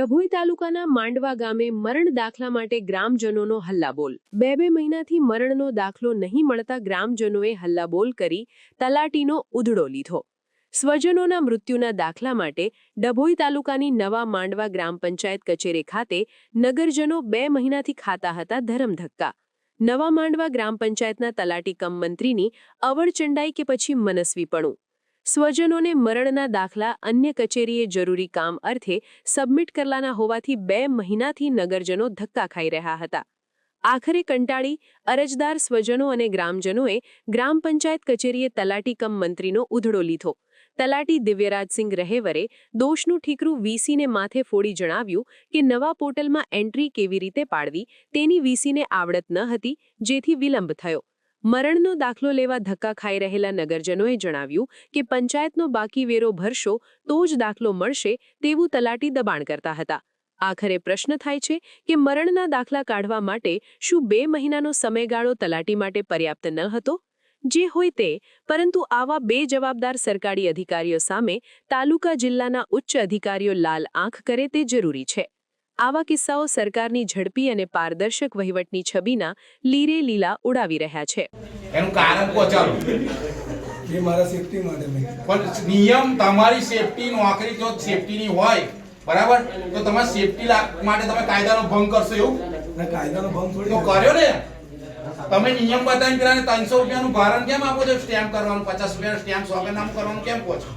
ડભોઈ તાલુકાના માંડવા ગામે મરણ દાખલા માટે ગ્રામજનોનો હલ્લાબોલ. બે બે મહિનાથી મરણનો દાખલો નહીં મળતા ગ્રામજનોએ હલ્લાબોલ કરી તલાટીનો ઉધડો લીધો. સ્વજનોના મૃત્યુના દાખલા માટે ડભોઈ તાલુકાની નવા માંડવા ગ્રામ પંચાયત કચેરી ખાતે નગરજનો બે મહિનાથી ખાતા હતા ધરમધક્કા. નવા માંડવા ગ્રામ પંચાયતના તલાટી કમ મંત્રીની અવળચંડાઈ કે પછી મનસ્વીપણું સ્વજનોને મરણના દાખલા અન્ય કચેરીએ જરૂરી કામ અર્થે સબમિટ કરલાના હોવાથી બે મહિનાથી નગરજનો ધક્કા ખાઈ રહ્યા હતા. આખરે કંટાળી અરજદાર સ્વજનો અને ગ્રામજનોએ ગ્રામ પંચાયત કચેરીએ તલાટી કમ મંત્રીનો ઉધડો લીધો. તલાટી દિવ્યરાજસિંહ રહેવરે દોષનું ઠીકરું વીસીને માથે ફોડી જણાવ્યું કે નવા પોર્ટલમાં એન્ટ્રી કેવી રીતે પાડવી તેની વીસીને આવડત ન હતી, જેથી વિલંબ થયો. મરણનો દાખલો લેવા ધક્કા ખાઈ રહેલા નગરજનોએ જણાવ્યું કે પંચાયતનો બાકી વેરો ભરશો તો જ દાખલો મળશે તેવું તલાટી દબાણ કરતા હતા. આખરે પ્રશ્ન થાય છે કે મરણના દાખલા કાઢવા માટે શું બે મહિનાનો સમયગાળો તલાટી માટે પર્યાપ્ત ન હતો? જે હોય તે, પરંતુ આવા બે જવાબદાર સરકારી અધિકારીઓ સામે તાલુકા જિલ્લાના ઉચ્ચ અધિકારીઓ લાલ આંખ કરે તે જરૂરી છે. આવા કિસ્સાઓ સરકારની ઝડપી અને પારદર્શક વહીવટની છબીના લીરે લીલા ઉડાવી રહ્યા છે. એનું કારણ પહોંચાડો. એ મારા સેફટી માટે પણ નિયમ તમારી સેફટી નોકરી જો સેફટીની હોય બરાબર? તો તમે સેફટી માટે તમે કાયદાનો ભંગ કરશો એવું? કાયદાનો ભંગ થોડી તો કર્યો ને? તમે નિયમ બતાવીને પેલા ત્રણસો રૂપિયાનું ભારણ કેમ આપો છો? સ્ટેમ્પ કરવાનું પચાસ રૂપિયાનું સ્ટેમ્પ સોગંદનામું કરવાનું કેમ કહો છો?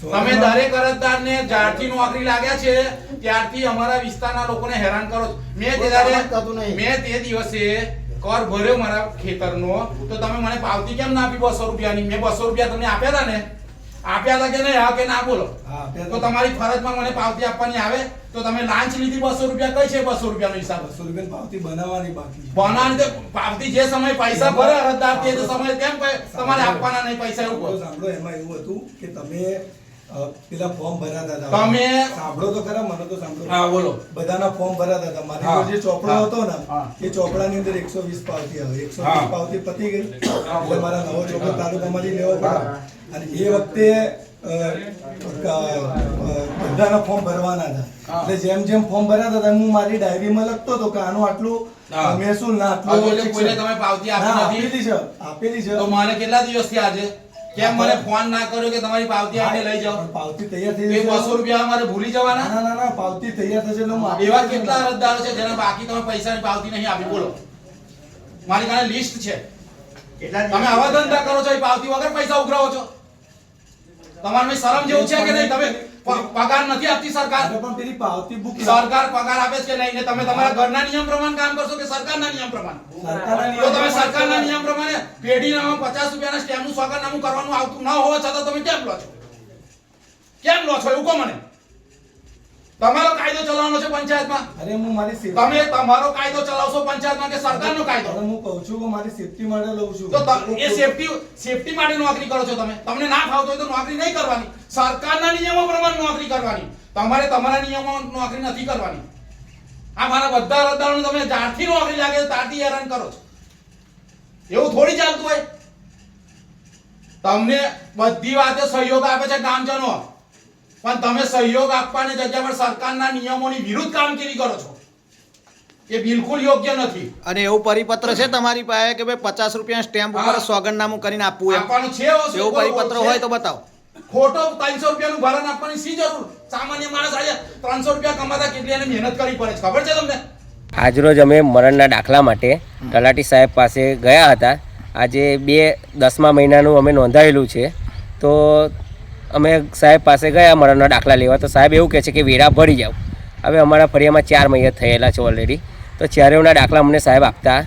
તમે દરેક અરજદારને જ્યારથી નોકરી લાગ્યા છે ત્યારથી અમારા વિસ્તારના લોકોને હેરાન કરો. મેં તે મેં તે દિવસે કર ભર્યો મારા ખેતરનો. તો તમે મને પાવતી કેમ ના આપી બસો રૂપિયાની? મેં બસો રૂપિયા તમને આપ્યા હતા ને? આપ્યા હતા કે નહીં? હા કે ના બોલો? તો. તમારી ફરજમાં મને પાવતી આપવાની આવે? તો તમે લાંચ લીધી બસો રૂપિયા કઈ છે બસો રૂપિયાનો હિસાબ? બસો રૂપિયા પાવતી બનાવવાની બાકી બનાવવાની પાવતી જે સમય પૈસા ભરે અરજદાર તે સમય કેમ તમારે આપવાના નહીં પૈસા એવું સાંભળો એમાં એવું હતું કે તમે પેલા ફોર્મ ભરાતા હતા તમે- સાંભળો તો ખરા મને તો સાંભળો. હા બોલો. બધાના ફોર્મ ભરાતા હતા મારે જે ચોપડો હતો ને. એ ચોપડાની અંદર એકસો વીસ પાવતી આવે. એકસો હા. વીસ પાવતી પતી ગઈ. એટલે મારા નવો ચોપડો. તાલુકામાંથી લેવો પડે. અને એ વખતે બધાના ફોર્મ ભરવાના હતા. એટલે જેમ જેમ ફોર્મ ભરાતા હતા હું મારી ડાયરીમાં લખતો હતો કે આનું આટલું મેં શું મહેસૂલ ના આટલું કોઈને તમે પાવતી? આપેલી છે આપેલી છે. તો મારે કેટલા દિવસથી આજે? કેમ મને ફોન ના કર્યો કે તમારી પાવતી આને લઈ જાઓ. પાવતી તૈયાર થઈ એ જશે. બસો રૂપિયા અમારે ભૂલી જવાના? ના ના ના પાવતી તૈયાર થશે એટલે હું આપી એવા કેટલા અરજદારો છે જેના બાકી તમે પૈસાની પાવતી નહીં આપી? બોલો. મારી પાસે લિસ્ટ છે. તમે આવા ધંધા કરો છો એ પાવતી વગર પૈસા ઉઘરાવો છો. તમારે મેં શરમ જેવું છે કે નહીં? તમે પગાર નથી આપતી સરકાર. પણ તેની પાવતી બુક સરકાર પગાર આપે છે કે નહીં? ને તમે તમારા ઘરના નિયમ પ્રમાણે કામ કરશો કે સરકારના નિયમ પ્રમાણે? તો તમે પ્રમાણે સરકારના નિયમ પ્રમાણે પેઢીનામાં પચાસ રૂપિયાના સ્ટેમ્પનું સોગંદનામું કરવાનું આવતું ન હોવા છતાં તમે કેમ લો છો? કેમ લો છો? એવું કહો મને. તમારો કાયદો ચલાવવાનો છે પંચાયતમાં? અરે હું મારી સેફટી તમે તમારો કાયદો ચલાવશો પંચાયતમાં કે સરકારનો અરે કાયદો? હું કહું છું કે મારી સેફટી માટે લઉં છું. તો એ સેફટી સેફટી માટે નોકરી કરો છો તમે. તમને ના ફાવતો હોય તો નોકરી નહીં કરવાની. સરકારના નિયમો પ્રમાણે નોકરી કરવાની. તમારે તમારા નિયમો નોકરી નથી કરવાની. આ મારા બધા અરજદારોને તમે જ્યારથી નોકરી લાગે ત્યારથી હેરાન કરો છો. એવું થોડી ચાલતું હોય? તમને બધી વાતે સહયોગ આપે છે ગામજનો. પણ તમે સહયોગ આપવાની જગ્યા પર સરકારના નિયમોની વિરુદ્ધ કામગીરી કરો છો. એ બિલકુલ યોગ્ય નથી. અને એવું પરિપત્ર છે તમારી પાસે કે ભાઈ પચાસ રૂપિયા સ્ટેમ્પ ઉપર. સોગંદનામું કરીને આપવું એમ? આપવાનું છે એવું પરિપત્ર હોય તો બતાવો. ખોટો ત્રણસો રૂપિયાનું ભારણ આપવાની શી જરૂર? સામાન્ય માણસ આજે ત્રણસો રૂપિયા કમાતા કેટલી એને મહેનત કરવી પડે ખબર છે તમને? આજરોજ અમે મરણના દાખલા માટે તલાટી સાહેબ પાસે ગયા હતા. આજે બે દસમા મહિનાનું અમે નોંધાયેલું છે. તો અમે સાહેબ પાસે ગયા મરણના દાખલા લેવા. તો સાહેબ એવું કહે છે કે વેરા ભરી જાઓ. હવે અમારા ફરિયામાં ચાર મહિના થયેલા છે ઓલરેડી તો ચારેવના દાખલા અમને સાહેબ આપતા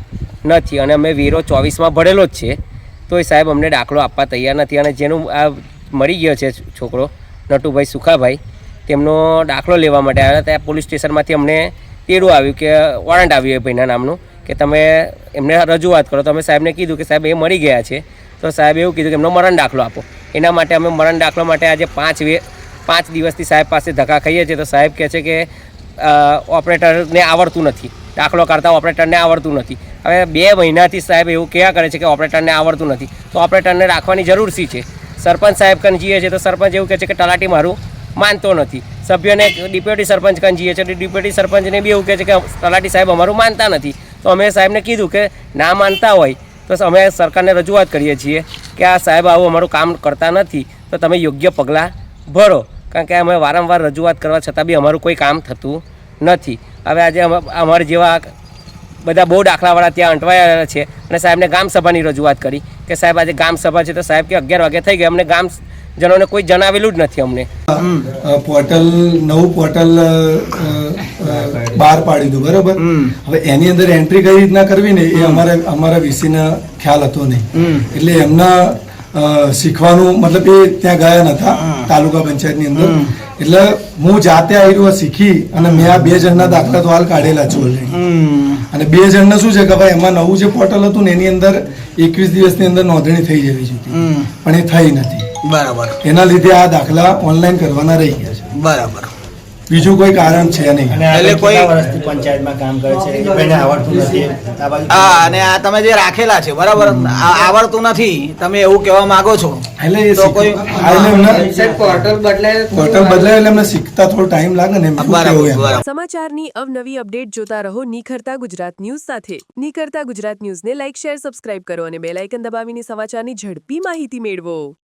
નથી અને અમે વેરો ચોવીસમાં ભરેલો જ છે તો એ સાહેબ અમને દાખલો આપવા તૈયાર નથી. અને જેનું આ મરી ગયો છે છોકરો, નટુભાઈ સુખાભાઈ, તેમનો દાખલો લેવા માટે આવ્યા ત્યાં પોલીસ સ્ટેશનમાંથી અમને તેડું આવ્યું કે વોરંટ આવ્યું એ ભાઈના નામનું, કે તમે એમને રજૂઆત કરો. તો અમે સાહેબને કીધું કે સાહેબ એ મરી ગયા છે. તો સાહેબ એવું કીધું કે એમનો મરણ દાખલો આપો. એના માટે અમે મરણ દાખલો માટે આજે પાંચ વે પાંચ દિવસથી સાહેબ પાસે ધક્કા ખાઈએ છીએ. તો સાહેબ કહે છે કે ઓપરેટરને આવડતું નથી. દાખલો કાઢતા ઓપરેટરને આવડતું નથી. હવે બે મહિનાથી સાહેબ એવું કહેવા કરે છે કે ઓપરેટરને આવડતું નથી. તો ઓપરેટરને રાખવાની જરૂર શી છે? સરપંચ સાહેબ કન જઈએ છીએ તો સરપંચ એવું કહે છે કે તલાટી મારું માનતો નથી. સભ્યોને ડિપ્યુટી સરપંચ કાન જઈએ તો ડિપ્યુટી સરપંચને બી એવું કહે છે કે તલાટી સાહેબ અમારું માનતા નથી. તો અમે સાહેબને કીધું કે ના માનતા હોય તો અમે સરકારને રજૂઆત કરીએ છીએ કે આ સાહેબ આવું અમારું કામ કરતા નથી, તો તમે યોગ્ય પગલાં ભરો. કારણ કે અમે વારંવાર રજૂઆત કરવા છતાં બી અમારું કોઈ કામ થતું નથી. હવે આજે અમે- અમારે જેવા બધા બહુ દાખલાવાળા ત્યાં અંટવાયેલા છે. અને સાહેબને ગામ સભાની રજૂઆત કરી કે સાહેબ આજે ગામ સભા છે તો સાહેબ કે અગિયાર વાગે થઈ ગયા અમને ગામ જનોને કોઈ જણાવેલું જ નથી અમને. પોર્ટલ નવું પોર્ટલ બહાર પાડી દીધું બરાબર? હવે એની અંદર એન્ટ્રી કઈ રીતના કરવી ને એ અમારે અમારા વીસીના ખ્યાલ હતો નહીં. એટલે એમના શીખવાનું મતલબ એ ત્યાં ગયા નતા તાલુકા પંચાયતની અંદર. એટલે હું જાતે આવ્યું આ શીખી અને મેં આ બે જણના દાખલા તો હાલ કાઢેલા છે ઓલરેડી અને બે જણને શું છે કે ભાઈ એમાં નવું જે પોર્ટલ હતું ને એની અંદર એકવીસ દિવસની અંદર નોંધણી થઈ જવી જોઈએ. પણ એ થઈ નથી. બરાબર. એના લીધે આ દાખલા ઓનલાઈન કરવાના રહી ગયા છે. બરાબર. બીજું કોઈ કારણ છે નહીં. એટલે કોઈ- વર્ષથી પંચાયતમાં કામ કરે છે? કોઈને આવડતું નથી. હા અને આ તમે જે રાખેલા છે બરાબર? આવડતું નથી. તમે એવું કહેવા માંગો છો. એટલે એ તો કોઈ- એટલે એમને પોર્ટલ બદલાય એટલે એમને શીખતા થોડો ટાઈમ લાગે ને. બરાબર સમાચારની અવનવી અપડેટ જોતા રહો નિખરતા ગુજરાત ન્યૂઝ સાથે. નિખરતા ગુજરાત ન્યૂઝને લાઇક શેર સબસ્ક્રાઇબ કરો અને બેલ આઇકન દબાવીને સમાચારની ઝડપી માહિતી મેળવો.